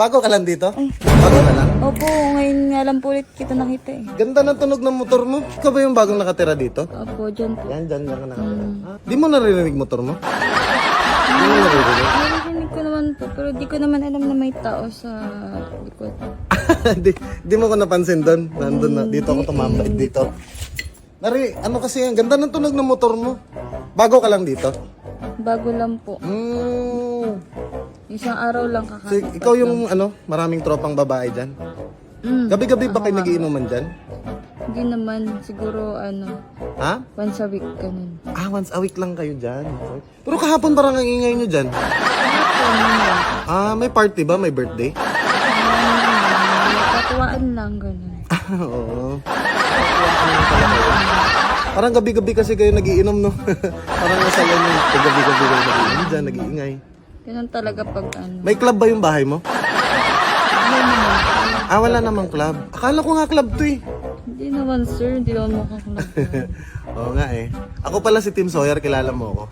Bago ka lang dito? Bago ka lang? Opo, ngayon nga lang po ulit kita nakita eh. Ganda ng tunog ng motor mo. Ikaw ba yung bagong nakatira dito? Opo, dyan po. Yan, dyan, dyan ka nakatira. Ah, Di mo naririnig motor mo? Di mo naririnig? Naririnig ko naman po, pero di ko naman alam na may tao sa likod. di, di mo ko napansin doon. Nandun na. Dito ako tumambay dito. Nari, ano kasi, ang ganda ng tunog ng motor mo. Bago ka lang dito? Bago lang po. Hmm. Isang araw lang So, ikaw yung ano, maraming tropang babae dyan? Mm. Gabi-gabi ba kayo nagiinuman dyan? Hindi naman, siguro ano, Ha? once a week ganun. Ah, once a week lang kayo dyan. Pero kahapon parang ang ingay nyo dyan. Ah, may party ba? May birthday? Katuwaan lang ganun. Oo. Parang gabi-gabi kasi kayo nagiinom, no? parang masaya nyo. Gabi-gabi kayo nagiinom dyan, nag-iingay. Ganun talaga pag ano. May club ba yung bahay mo? Ah, wala namang club. Akala ko nga club to eh. Hindi naman sir, hindi naman makakulab. Oo nga eh. Ako pala si Tim Sawyer, kilala mo ako.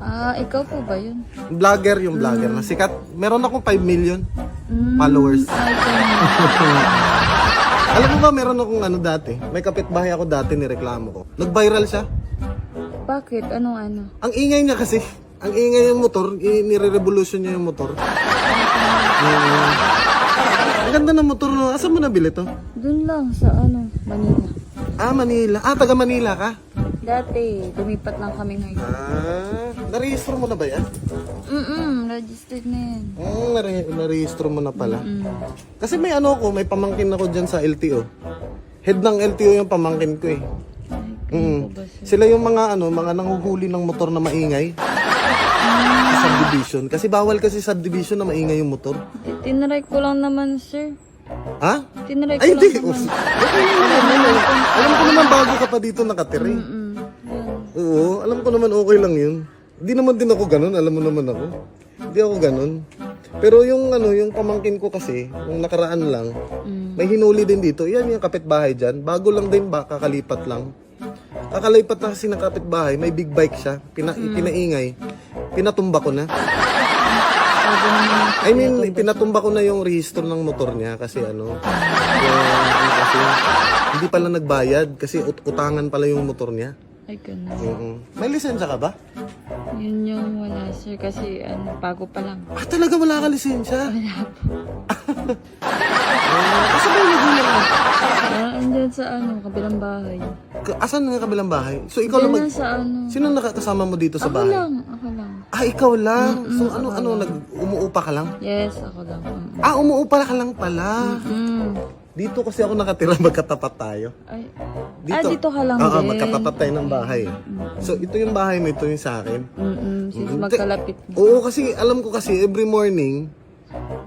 ah, ikaw po ba yun? Vlogger yung vlogger na sikat. Meron akong 5 million Mm. followers. Ay, ganun. Alam mo ba, meron akong ano dati. May kapitbahay ako dati ni reklamo ko. Nag-viral siya. Bakit? Anong ano? Ang ingay niya kasi. Ang ingay yung motor, nire-revolution niya yung motor. Mm. Ang ganda ng motor no. Asan mo nabili to? Doon lang sa ano, Manila. Ah, Manila. Ah, taga Manila ka? Dati, lumipat lang kami ngayon. Ah, narehistro mo na ba yan? Mm-mm, registered na yan. Hmm, nare- narehistro mo na pala. Mm. Kasi may ano ko, may pamangkin ako dyan sa LTO. Head ng LTO yung pamangkin ko eh. Ay, Mm. Sila yung mga ano, mga nanguhuli ng motor na maingay. Subdivision. Kasi bawal kasi subdivision na maingay yung motor. Ti- Tinry ko lang naman, sir. Ha? Tinry ko Ay, lang hindi. naman. Alam ko naman bago ka pa dito nakatira eh. Mm. Oo, alam ko naman okay lang yun. Hindi naman din ako ganun, alam mo naman ako. Hindi ako ganun. Pero yung ano, yung pamangkin ko kasi, yung nakaraan lang, Mm. may hinuli din dito. Yan yung kapitbahay dyan. Bago lang din ba, kakalipat lang. Kakalipat na kasi ng kapitbahay, may big bike siya. Pina, Pinaingay. Pinatumba ko na. I mean, pinatumba ko na yung rehistro ng motor niya kasi ano, yung, ano kasi, hindi pala nagbayad kasi ut- utangan pala yung motor niya. ay ganun. Mm-mm. May lisensya ka ba? Yun yung wala, sir. Kasi ano, bago pa lang. Ah, talaga wala ka lisensya? Wala po. Ah, Asa ba yung magulang mo? Ah, andyan sa ano, kabilang bahay. Ka- Asan nga kabilang bahay? So ikaw lang Diyan mag... sa ano. Sino nakakasama mo dito sa Ako bahay? lang, ako lang. Ah, ikaw lang. So ano, ano, nag umuupa ka lang? Yes, ako lang. Mm. Ah, umuupa ka lang pala. Mm. Dito kasi ako nakatira, magkatapat tayo. Ay, ah, dito ka lang Oo, din. magkatapat tayo ng bahay. So ito yung bahay mo, ito yung sa akin. Mm-mm, since magkalapit. Oo, kasi alam ko kasi every morning,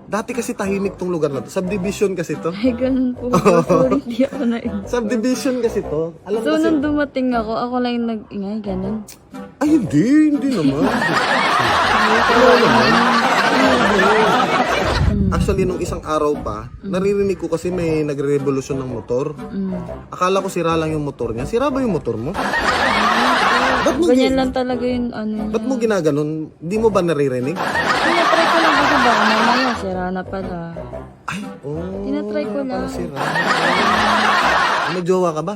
dati kasi tahimik tong lugar na to. Subdivision kasi to. Ay, ganun po. Sorry, hindi ako na Subdivision kasi to. Alam So, kasi... nung dumating ako, ako lang yung nag-ingay, ganun. Ay, hindi. Hindi naman. Wala naman. Actually, nung isang araw pa, naririnig ko kasi may nagre-revolusyon ng motor. Mm. Akala ko sira lang yung motor niya. Sira ba yung motor mo? Ba't mo, Ganyan lang talaga yung ano. ba't mo ginaganon? Di mo ba naririnig? Tinatry ko lang kasi baka mamaya, sira na pala. Ay, oh. Tinatry ko lang. Sira. May jowa ka ba?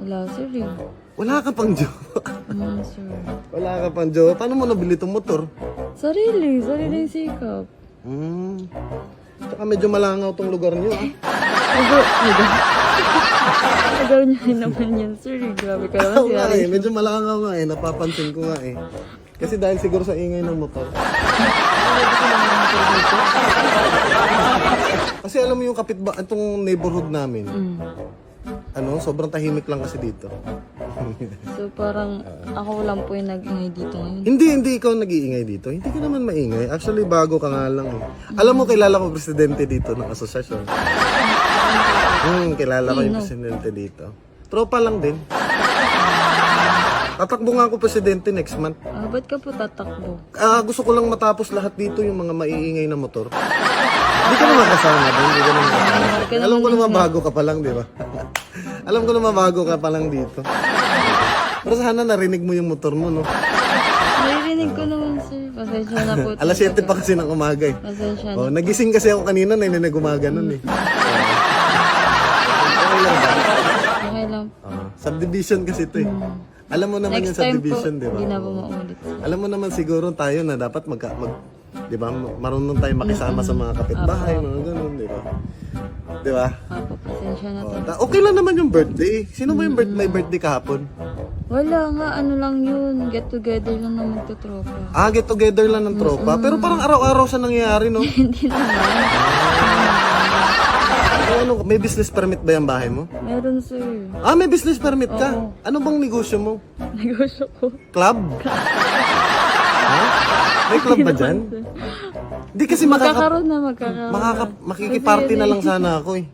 Wala, sir eh. Wala ka pang jowa. Mm, sir. Wala ka pang jowa. Paano mo nabili tong motor? Sarili, sarili yung sikap. Hmm. Tsaka medyo malangaw tong lugar niyo. Ah. Nagaw. Nagaw niya rin naman yan, sir. Grabe ka naman, Oo nga eh, medyo malangaw nga eh, napapansin ko nga eh. Kasi dahil siguro sa ingay ng motor. Kasi alam mo yung kapitba, itong neighborhood namin, Mm. ano, sobrang tahimik lang kasi dito. So, parang ako lang po yung nag-ingay dito ngayon. hindi, hindi ikaw nag-iingay dito. Hindi ka naman maingay. Actually, bago ka nga lang eh. Alam mo, kilala ko presidente dito ng asosasyon. Hmm, kilala ko yung presidente dito. Tropa lang din. Tatakbo nga ako presidente next month. Ah, ba't ka po tatakbo? Ah, gusto ko lang matapos lahat dito yung mga maiingay na motor. Hindi ka naman kasama doon. Hindi ka naman kasama. Alam ko naman bago ka pa lang, di ba? Alam ko naman bago ka pa lang dito. Pero sana narinig mo yung motor mo, no? Naririnig ko naman, sir. Pasensya na po. Alas 7 talaga. pa kasi ng umaga eh. Pasensya na. Oh, nagising kasi ako kanina na na gumaganon eh. Okay lang ba? Okay lang. Ah, subdivision kasi ito eh. Alam mo naman yung Next time po, subdivision, di ba? hindi na po maulit. Alam mo naman siguro tayo na dapat magka, mag, di ba, marunong tayo makisama sa mga kapitbahay, mga ganun, di ba? Di ba? Apo, pasensya na Oh, po. ta- okay lang naman yung birthday. Sino ba yung birth- may birthday kahapon? Wala nga, ano lang yun. Get together lang na magtutropa. Ah, get together lang ng tropa. Pero parang araw-araw siya nangyayari, no? Hindi naman. O, ano, may business permit ba yung bahay mo? Meron sir. Ah, may business permit ka. Oo. Ano bang negosyo mo? Negosyo ko. Club? ha? May club ba dyan? Di kasi makaka... Magkakaroon na, magkakaroon makaka makikiparty na lang sana ako eh.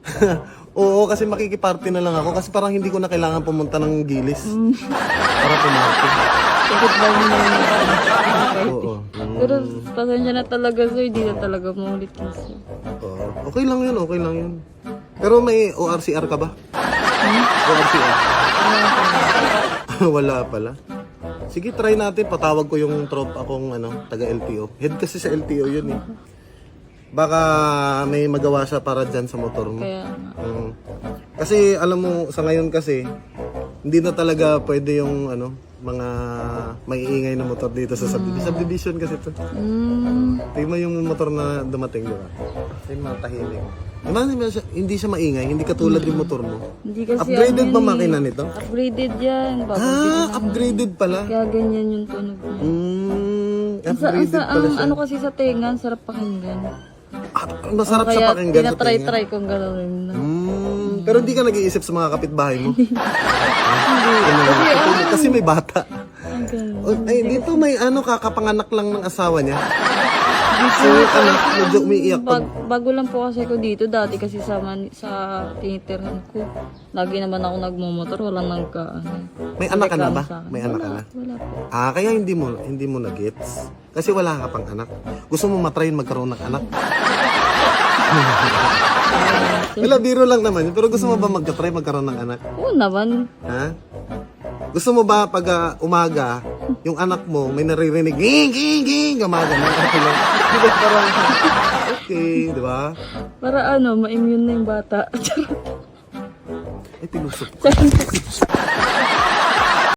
Oo, kasi makikiparty na lang ako kasi parang hindi ko na kailangan pumunta ng gilis. Para pumarty. Tikit lang mo na yun. Oo. Pero pasensya na talaga sir, di na talaga maulit yun sir. Oo. Okay lang yun, okay lang yun. Pero may ORCR ka ba? ORCR? Wala pala. Sige, try natin. Patawag ko yung tropa akong ano, taga LTO. Head kasi sa LTO yun eh. Baka may magawa siya para dyan sa motor mo. Kaya nga. Mm. Kasi alam mo sa ngayon kasi hindi na talaga pwede yung ano mga maiingay na motor dito sa subdivision. Subdivision kasi to. Mm, Tingnan mo yung motor na dumating, di ba? Yung mga tahimik. Naman, hindi siya, hindi siya maingay, hindi katulad yung motor mo. hindi kasi Upgraded ano ba makina nito? Upgraded yan. Bago Ah, upgraded pala. Kaya ganyan yung tunog niya. Mm, Ang, sa, ang, upgraded sa, pala ang siya. ano kasi sa tenga, ang sarap pakinggan. Ah, masarap Kaya siya pakinggan sa tenga. tinatry-try kong gano'n. Mm, pero hindi ka nag-iisip sa mga kapitbahay mo. Kasi Kasi may bata. Ang. Oh, ay, dito may ano, kakapanganak lang ng asawa niya. So, anak, medyo umiiyak pag... Bag, bago lang po kasi ako dito. Dati kasi sa, man, sa tinitirhan ko. Lagi naman ako nagmumotor. Walang nagka... Ano, May anak ka na ba? sa akin. May anak ka na? Wala po. Ah, kaya hindi mo hindi mo na gets. Kasi wala ka pang anak. Gusto mo matrain magkaroon ng anak. Wala, biro lang naman. Pero gusto mo ba magka-try magkaroon ng anak? Oo naman. Ha? Gusto mo ba pag ah, umaga, yung anak mo may naririnig, ging, ging, ging, gamaga na. Di ba parang, okay, di ba? Para ano, ma-immune na yung bata. Ay, pinusok ko.